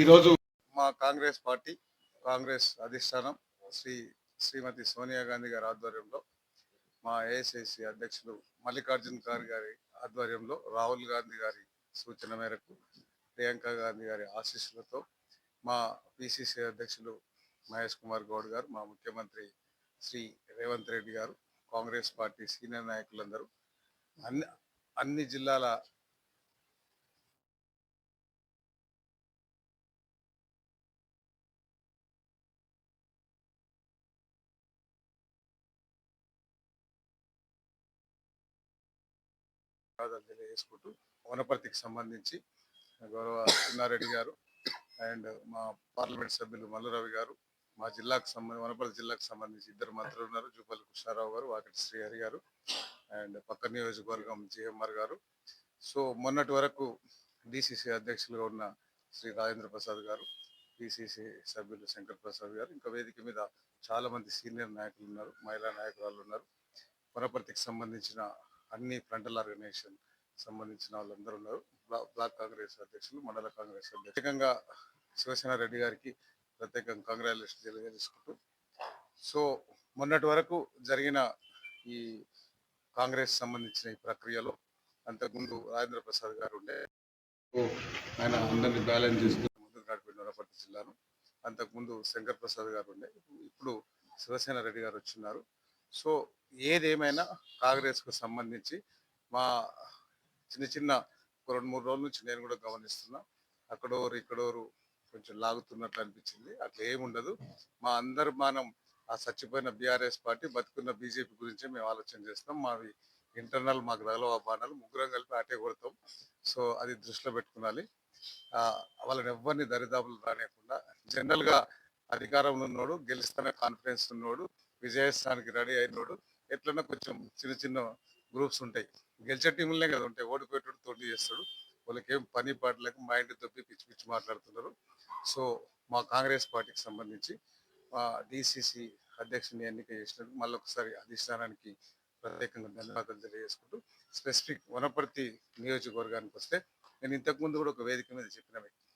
ఈరోజు మా కాంగ్రెస్ పార్టీ కాంగ్రెస్ అధిష్టానం శ్రీ శ్రీమతి సోనియా గాంధీ గారి ఆధ్వర్యంలో మా ఏఐసిసి అధ్యక్షులు మల్లికార్జున్ ఖార్గే గారి ఆధ్వర్యంలో రాహుల్ గాంధీ గారి సూచన మేరకు ప్రియాంక గాంధీ గారి ఆశీస్సులతో మా పిసిసి అధ్యక్షులు మహేష్ కుమార్ గౌడ్ గారు మా ముఖ్యమంత్రి శ్రీ రేవంత్ రెడ్డి గారు కాంగ్రెస్ పార్టీ సీనియర్ నాయకులందరూ అన్ని అన్ని జిల్లాల ధన్యవాదాలు తెలియజేసుకుంటూ వనపర్తికి సంబంధించి గౌరవ చిన్నారెడ్డి గారు అండ్ మా పార్లమెంట్ సభ్యులు మల్లురవి గారు మా జిల్లాకు సంబంధించి వనపర్తి జిల్లాకు సంబంధించి ఇద్దరు మంత్రులు ఉన్నారు జూపల్లి కృష్ణారావు గారు వాకటి శ్రీహరి గారు అండ్ పక్క నియోజకవర్గం జిఎంఆర్ గారు. సో మొన్నటి వరకు డిసిసి అధ్యక్షులుగా ఉన్న శ్రీ రాజేంద్ర ప్రసాద్ గారు పిసిసి సభ్యులు శంకర్ ప్రసాద్ గారు ఇంకా వేదిక మీద చాలా మంది సీనియర్ నాయకులు ఉన్నారు మహిళా నాయకురాలు ఉన్నారు. వనపర్తికి సంబంధించిన అన్ని ఫ్రంటల్ ఆర్గనైజేషన్ సంబంధించిన వాళ్ళందరూ ఉన్నారు. బ్లాక్ కాంగ్రెస్ అధ్యక్షులు మండల కాంగ్రెస్ అధ్యక్షులు. ప్రత్యేకంగా శివసేన రెడ్డి గారికి ప్రత్యేకంగా కంగ్రాచులేషన్ తెలియజేసుకుంటూ. సో మొన్నటి వరకు జరిగిన ఈ కాంగ్రెస్ సంబంధించిన ఈ ప్రక్రియలో అంతకుముందు రాజేంద్ర ప్రసాద్ గారు ఉండే ఆయన అందరినీ బ్యాలెన్స్ చేసుకుని ముందుకు నడిపిన వనపర్తి జిల్లాను. అంతకుముందు శంకర్ ప్రసాద్ గారు ఉండే. ఇప్పుడు శివసేన రెడ్డి గారు వచ్చిన్నారు. సో ఏదేమైనా కాంగ్రెస్కు సంబంధించి మా చిన్న చిన్న ఒక రెండు మూడు రోజుల నుంచి నేను కూడా గమనిస్తున్నా. అక్కడోరు ఇక్కడోరు కొంచెం లాగుతున్నట్లు అనిపించింది. అట్లా ఏముండదు మా అందరు మనం ఆ చచ్చిపోయిన బీఆర్ఎస్ పార్టీ బతుకున్న బీజేపీ గురించి మేము ఆలోచన చేస్తాం మావి ఇంటర్నల్ మాకు తగలవ బాణాలు ముగ్గురం కలిపి అటే కొడతాం. సో అది దృష్టిలో పెట్టుకోవాలి వాళ్ళని ఎవరిని దరిదాపులు రానియకుండా జనరల్గా అధికారంలో ఉన్నోడు గెలుస్తానే కాన్ఫిడెన్స్ ఉన్నోడు విజయస్థానికి రెడీ అయినోడు. ఎట్లన్నా కొంచెం చిన్న చిన్న గ్రూప్స్ ఉంటాయి. గెలిచే టీములనే కదా ఉంటాయి. ఓడిపోయేటోడు తోటి చేస్తాడు. వాళ్ళకి ఏం పని పాటలకు మైండ్ తప్పి పిచ్చి పిచ్చి మాట్లాడుతున్నారు. సో మా కాంగ్రెస్ పార్టీకి సంబంధించి డిసిసి అధ్యక్షుని ఎన్నిక చేసినందుకు మళ్ళీ ఒకసారి అధిష్టానానికి ప్రత్యేకంగా ధన్యవాదాలు తెలియజేసుకుంటూ స్పెసిఫిక్ వనపర్తి నియోజకవర్గానికి వస్తే నేను ఇంతకుముందు కూడా ఒక వేదిక మీద చెప్పిన వ్యక్తి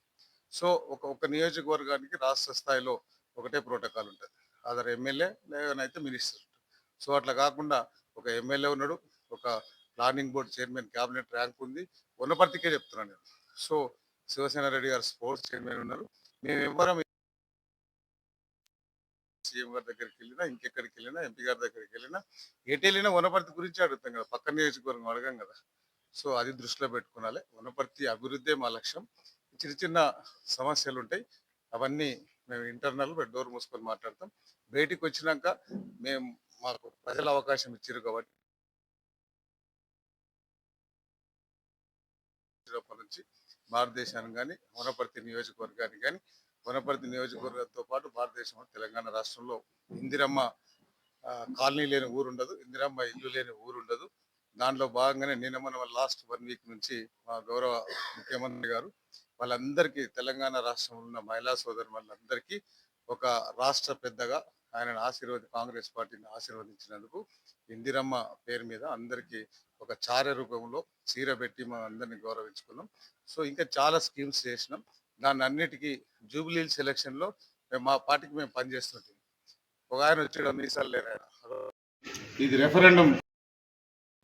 సో ఒక ఒక నియోజకవర్గానికి రాష్ట్ర స్థాయిలో ఒకటే ప్రోటోకాల్ ఉంటుంది. అదర్ ఎమ్మెల్యే లేదనైతే మినిస్టర్. సో అట్లా కాకుండా ఒక ఎమ్మెల్యే ఉన్నాడు ఒక planning board chairman cabinet rank ఉంది. వనపర్తికే చెప్తున్నాను నేను. సో శివసేన రెడ్డి గారు స్పోర్ట్స్ చైర్మన్ ఉన్నారు. మేము ఎవరం సీఎం గారి దగ్గరికి వెళ్ళినా ఇంకెక్కడికి వెళ్ళినా ఎంపీ గారి దగ్గరికి వెళ్ళినా ఎటు వెళ్ళినా వనపర్తి గురించి అడుగుతాం కదా. పక్క నియోజకవర్గం అడగం కదా. సో అది దృష్టిలో పెట్టుకోవాలి. వనపర్తి అభివృద్ధే మా లక్ష్యం. చిన్న చిన్న సమస్యలు ఉంటాయి. అవన్నీ మేము ఇంటర్నల్ డోర్ మూసుకొని మాట్లాడతాం. బయటికి వచ్చినాక మేము మాకు ప్రజల అవకాశం ఇచ్చారు కాబట్టి నుంచి భారతదేశానికి కానీ వనపర్తి నియోజకవర్గానికి కానీ వనపర్తి నియోజకవర్గంతో పాటు భారతదేశం తెలంగాణ రాష్ట్రంలో ఇందిరమ్మ కాలనీ లేని ఊరు ఉండదు. ఇందిరమ్మ ఇల్లు లేని ఊరు ఉండదు. దాంట్లో భాగంగానే నిన్న మన లాస్ట్ వన్ వీక్ నుంచి మా గౌరవ ముఖ్యమంత్రి గారు వాళ్ళందరికీ తెలంగాణ రాష్ట్రంలో ఉన్న మహిళా సోదరు వాళ్ళందరికీ ఒక రాష్ట్ర పెద్దగా ఆయన ఆశీర్వది కాంగ్రెస్ పార్టీని ఆశీర్వదించినందుకు ఇందిరమ్మ పేరు మీద అందరికీ ఒక చార రూపంలో చీర పెట్టి మనం అందరినీ గౌరవించుకున్నాం. సో ఇంకా చాలా స్కీమ్స్ చేసినాం. దాన్ని అన్నిటికీ జూబ్లీ సెలక్షన్లో మేము మా పార్టీకి మేము పనిచేస్తుంటాం ఒక ఆయన వచ్చాడు మీసాలు లేరు ఆయన. ఇది రెఫరెండం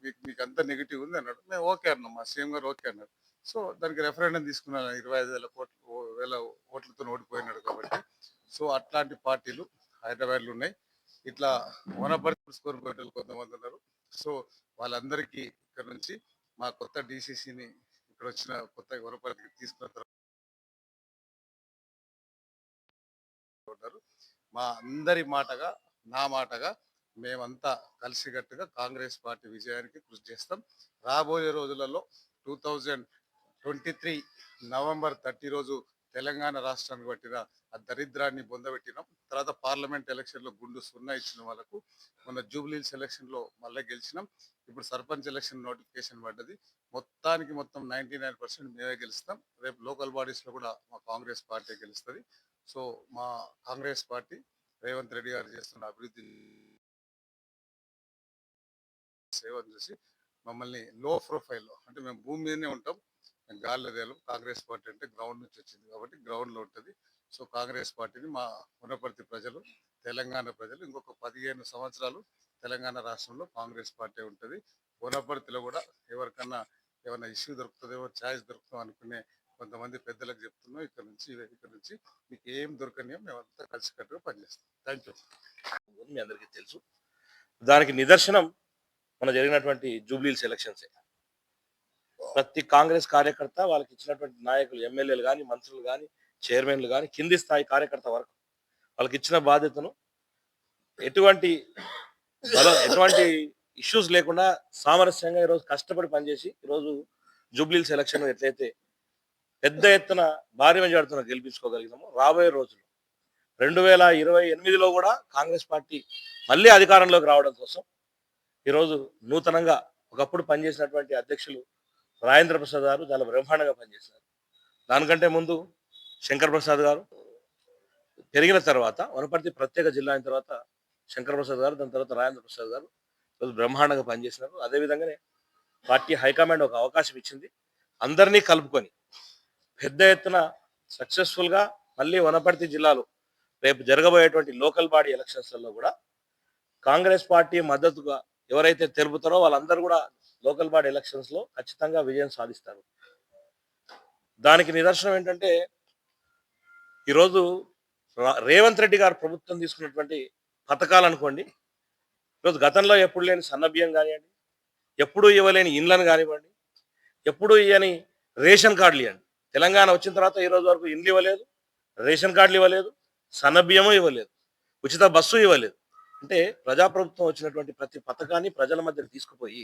మీకు మీకు అంత నెగిటివ్ ఉంది అన్నాడు. మేము ఓకే అన్నాం. మా సీఎం గారు ఓకే అన్నారు. సో దానికి రెఫరెండం తీసుకున్నాను. ఇరవై ఐదు వేల కోట్లు వేల ఓట్లతో ఓడిపోయినాడు కాబట్టి. సో అట్లాంటి పార్టీలు హైదరాబాద్లో ఉన్నాయి. ఇట్లా వనపర్తి స్కోర్ కొంతమంది ఉన్నారు. సో వాళ్ళందరికీ ఇక్కడ నుంచి మా కొత్త డిసిసిని ఇక్కడ వచ్చిన కొత్త వనపర్తికి తీసుకున్న తర్వాత ఉన్నారు. మా అందరి మాటగా నా మాటగా మేమంతా కలిసికట్టుగా కాంగ్రెస్ పార్టీ విజయానికి కృషి చేస్తాం. రాబోయే రోజులలో two thousand twenty three November thirty రోజు తెలంగాణ రాష్ట్రానికి పట్టిన ఆ దరిద్రాన్ని పొందబెట్టినాం తర్వాత పార్లమెంట్ ఎలక్షన్లో గుండు సున్నా ఇచ్చిన వాళ్ళకు మొన్న జూబ్లీస్ ఎలక్షన్లో మళ్ళీ గెలిచినాం. ఇప్పుడు సర్పంచ్ ఎలక్షన్ నోటిఫికేషన్ పడ్డది. మొత్తానికి మొత్తం నైంటీ నైన్ పర్సెంట్ మేమే గెలుస్తాం. రేపు లోకల్ బాడీస్లో కూడా మా కాంగ్రెస్ పార్టీ గెలుస్తుంది. సో మా కాంగ్రెస్ పార్టీ రేవంత్ రెడ్డి గారు చేస్తున్న అభివృద్ధి సేవను చూసి మమ్మల్ని లో ప్రొఫైల్లో అంటే మేము భూమి మీదనే ఉంటాం. గాలిదేలం కాంగ్రెస్ పార్టీ అంటే గ్రౌండ్ నుంచి వచ్చింది కాబట్టి గ్రౌండ్లో ఉంటది. సో కాంగ్రెస్ పార్టీని మా ఉన్నపర్తి ప్రజలు తెలంగాణ ప్రజలు ఇంకొక పదిహేను సంవత్సరాలు తెలంగాణ రాష్ట్రంలో కాంగ్రెస్ పార్టీ ఉంటది. ఉన్నపర్తిలో కూడా ఎవరికన్నా ఏమైనా ఇష్యూ దొరుకుతుందేమో ఛాయిస్ దొరుకుతాం అనుకునే కొంతమంది పెద్దలకు చెప్తున్నాం. ఇక్కడ నుంచి ఇక్కడ నుంచి మీకు ఏం దొరకనియో మేమంతా కలిసికట్టుగా పనిచేస్తాం. థ్యాంక్ యూ మీ అందరికీ తెలుసు. దానికి నిదర్శనం మన జరిగినటువంటి జూబ్లీల్స్ ఎలక్షన్స్. ప్రతి కాంగ్రెస్ కార్యకర్త వాళ్ళకి ఇచ్చినటువంటి నాయకులు ఎమ్మెల్యేలు కానీ మంత్రులు కానీ చైర్మన్లు కానీ కింది స్థాయి కార్యకర్త వరకు వాళ్ళకి ఇచ్చిన బాధ్యతను ఎటువంటి ఎటువంటి ఇష్యూస్ లేకుండా సామరస్యంగా ఈరోజు కష్టపడి పనిచేసి ఈరోజు జూబ్లీల్స్ ఎలక్షన్ ఎట్లయితే పెద్ద ఎత్తున భారీ మెజార్టీతో గెలిపించుకోగలిగినాము రాబోయే రోజులు. రెండు వేల ఇరవై ఎనిమిదిలో కూడా కాంగ్రెస్ పార్టీ మళ్ళీ అధికారంలోకి రావడం కోసం ఈరోజు నూతనంగా ఒకప్పుడు పనిచేసినటువంటి అధ్యక్షులు రాజేంద్ర ప్రసాద్ గారు చాలా బ్రహ్మాండంగా పనిచేశారు. దానికంటే ముందు శంకర్ ప్రసాద్ గారు పెరిగిన తర్వాత వనపర్తి ప్రత్యేక జిల్లా అయిన తర్వాత శంకర్ ప్రసాద్ గారు దాని తర్వాత రాజేంద్ర ప్రసాద్ గారు బ్రహ్మాండంగా పనిచేసినారు. అదేవిధంగానే పార్టీ హైకమాండ్ ఒక అవకాశం ఇచ్చింది. అందరినీ కలుపుకొని పెద్ద ఎత్తున సక్సెస్ఫుల్గా మళ్ళీ వనపర్తి జిల్లాలో రేపు జరగబోయేటువంటి లోకల్ బాడీ ఎలక్షన్స్లలో కూడా కాంగ్రెస్ పార్టీ మద్దతుగా ఎవరైతే తెలుపుతారో వాళ్ళందరూ కూడా లోకల్ బాడీ ఎలక్షన్స్లో ఖచ్చితంగా విజయం సాధిస్తారు. దానికి నిదర్శనం ఏంటంటే ఈరోజు రేవంత్ రెడ్డి గారు ప్రభుత్వం తీసుకున్నటువంటి పథకాలు అనుకోండి ఈరోజు గతంలో ఎప్పుడు లేని సన్నబియ్యం కానివ్వండి ఎప్పుడు ఇవ్వలేని ఇండ్లను కానివ్వండి ఎప్పుడూ ఇవ్వని రేషన్ కార్డులు ఇవ్వండి. తెలంగాణ వచ్చిన తర్వాత ఈ రోజు వరకు ఇండ్లు ఇవ్వలేదు రేషన్ కార్డులు ఇవ్వలేదు సన్నబియ్యము ఇవ్వలేదు ఉచిత బస్సు ఇవ్వలేదు. అంటే ప్రజాప్రభుత్వం వచ్చినటువంటి ప్రతి పథకాన్ని ప్రజల మధ్య తీసుకుపోయి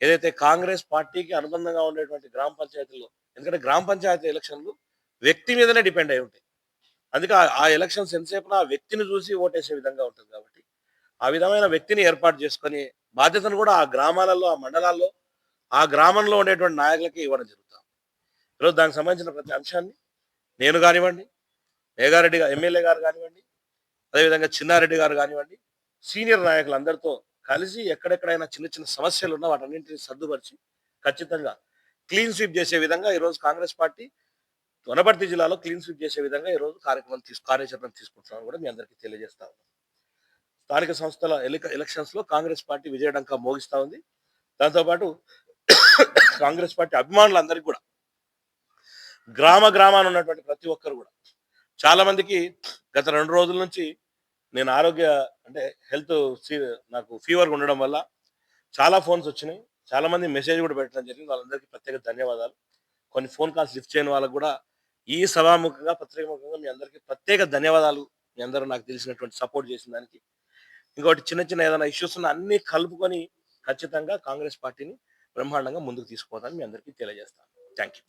ఏదైతే కాంగ్రెస్ పార్టీకి అనుబంధంగా ఉండేటువంటి గ్రామ పంచాయతీల్లో ఎందుకంటే గ్రామ పంచాయతీ ఎలక్షన్లు వ్యక్తి మీదనే డిపెండ్ అయి ఉంటాయి. అందుకే ఆ- ఎలక్షన్స్ ఎంతసేపు ఆ వ్యక్తిని చూసి ఓటేసే విధంగా ఉంటుంది కాబట్టి ఆ విధమైన వ్యక్తిని ఏర్పాటు చేసుకొని బాధ్యతను కూడా ఆ గ్రామాలలో ఆ మండలాల్లో ఆ గ్రామంలో ఉండేటువంటి నాయకులకి ఇవ్వడం జరుగుతాం ఈరోజు దానికి సంబంధించిన ప్రతి అంశాన్ని నేను కానివ్వండి మేఘారెడ్డి ఎమ్మెల్యే గారు కానివ్వండి అదేవిధంగా చిన్నారెడ్డి గారు కానివ్వండి సీనియర్ నాయకులందరితో కలిసి ఎక్కడెక్కడైనా చిన్న చిన్న సమస్యలు ఉన్నా వాటన్నింటినీ సర్దుపరిచి ఖచ్చితంగా క్లీన్ స్వీప్ చేసే విధంగా ఈరోజు కాంగ్రెస్ పార్టీ వనపర్తి జిల్లాలో క్లీన్ స్వీప్ చేసే విధంగా ఈరోజు కార్యక్రమం తీసు కార్యాచరణ తీసుకుంటున్నాను కూడా మీ అందరికీ తెలియజేస్తా ఉన్నాను స్థానిక సంస్థల ఎలిక ఎలక్షన్స్లో కాంగ్రెస్ పార్టీ విజయడంకా మోగిస్తా ఉంది. దాంతోపాటు కాంగ్రెస్ పార్టీ అభిమానులందరికీ కూడా గ్రామ గ్రామాన ఉన్నటువంటి ప్రతి ఒక్కరు కూడా చాలా మందికి గత రెండు రోజుల నుంచి నేను ఆరోగ్య అంటే హెల్త్ నాకు ఫీవర్ ఉండడం వల్ల చాలా ఫోన్స్ వచ్చినాయి. చాలా మంది మెసేజ్ కూడా పెట్టడం జరిగింది. వాళ్ళందరికీ ప్రత్యేక ధన్యవాదాలు. కొన్ని ఫోన్ కాల్స్ లిఫ్ట్ చేయని వాళ్ళకు కూడా ఈ సభాముఖంగా పత్రికాముఖంగా మీ అందరికీ ప్రత్యేక ధన్యవాదాలు. మీ అందరూ నాకు తెలిసినటువంటి సపోర్ట్ చేసిన దానికి. ఇంకోటి చిన్న చిన్న ఏదైనా ఇష్యూస్ ఉన్న అన్ని కలుపుకొని ఖచ్చితంగా కాంగ్రెస్ పార్టీని బ్రహ్మాండంగా ముందుకు తీసుకుపోతాను మీ అందరికీ తెలియజేస్తాను. Thank you